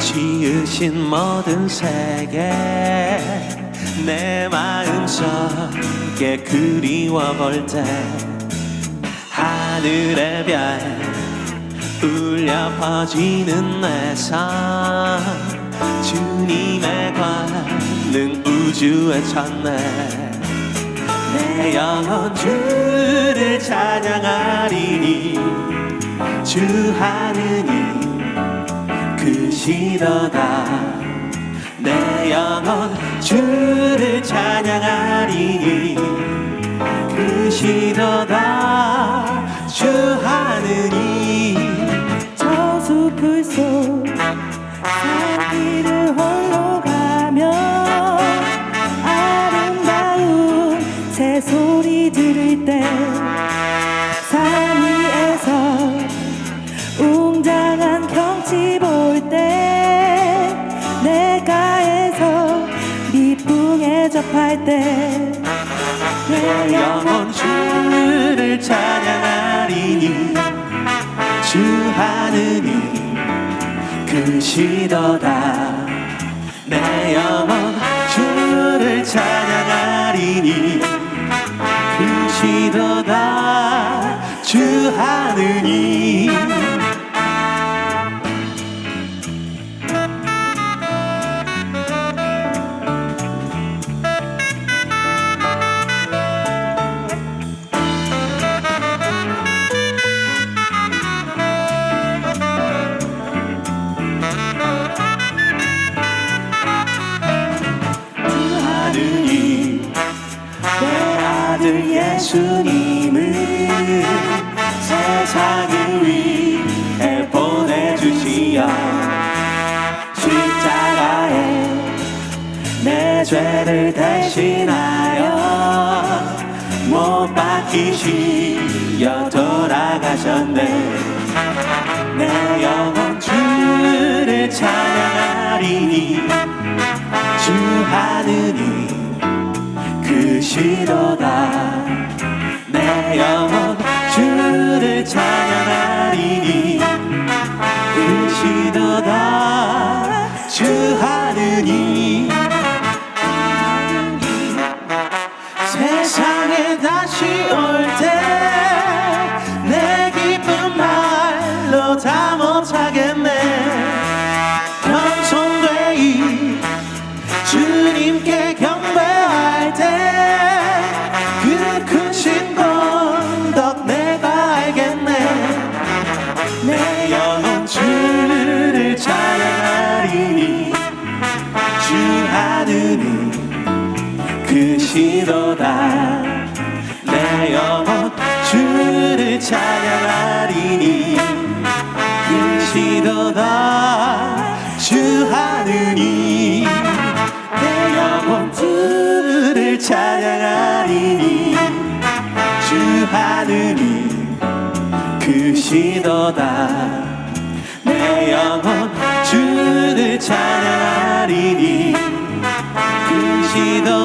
지으신 모든 세계 내 마음속에 그리워 볼 때 하늘의 별 울려 퍼지는 내삶. 주님의 관능 우주의 천내 내 영혼 주를 찬양하리니 주 하느 니 크시도다. 내 영혼 주를 찬양하리니 크시도다. 주 하느니 저 숲을 속 산길을 홀로 가며 아름다운 새소리 들을 때 산 위에서 할 때 내 영혼 주를 찬양하리니? 주 하느니 크시도다. 내 영혼 주를 찬양하리니 크시도다. 주 하느니 예수님을 세상을 위해 보내주시어 십자가에 내 죄를 대신하여 못 박히시어 돌아가셨네. 내 영혼 주를 찬양하리니 주 하느니 크시도다 내 영혼 주를 찬양하리니 크시도다 주 하느니 크시도다. 내 영혼 주를 찬양하리니 크시도다. 주 하느니 내 영혼 주를 찬양하리니 주 하느니 크시도다. 내 영혼 주를 찬양하리니 크시도다